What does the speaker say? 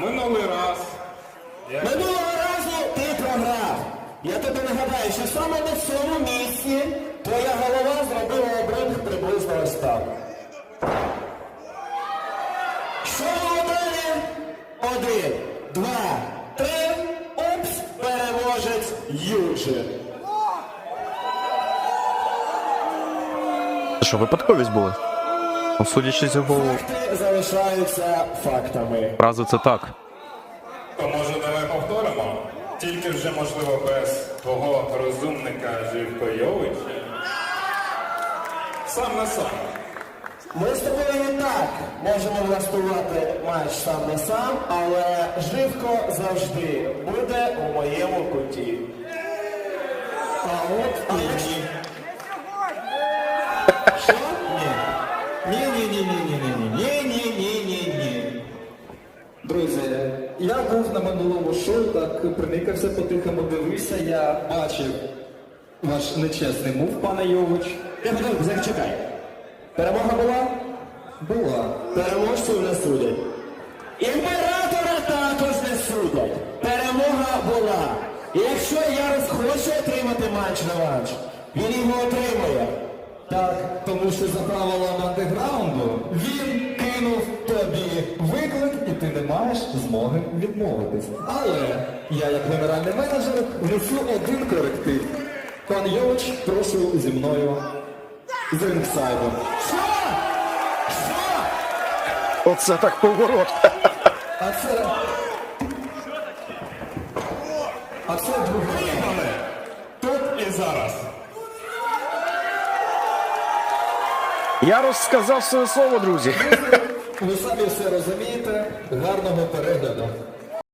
Минулий раз. Я... Минулого разу ти програв. Я тобі нагадаю, що саме на цьому місці твоя голова зробила обрив приблизно ось так. Що було далі? Один, два, три. Упс, переможець Юджин. Що, випадковість була? Ну, судячи з його Факти залишаються фактами. фрази, це так. То може давай повторимо? Тільки вже можливо без твого розумника Живко Йовича. Сам на сам. Ми з тобою і так можемо влаштувати матч сам на сам, але Живко завжди буде у моєму куті. А от і. Ні, був на минулому шоу, так приникався потихому, дивився, я бачив ваш нечесний мув, пане Йович. Я подумав, зачекай. Перемога була? Була. Переможців не судять. Імператора також не судять. Перемога була. І якщо Ярос хоче отримати матч-реванш, він його отримує. Так, тому що за правилами андеграунду він ти не маєш змоги відмовитись. Але я, як генеральний менеджер, внесу один коректив. Пан Йович, прошу зі мною з рингсайду. Що? Що? Оце так поворот. А це. А це другий. Тут і зараз. Я розсказав своє слово, друзі. Ви самі все розумієте. Гарного перегляду.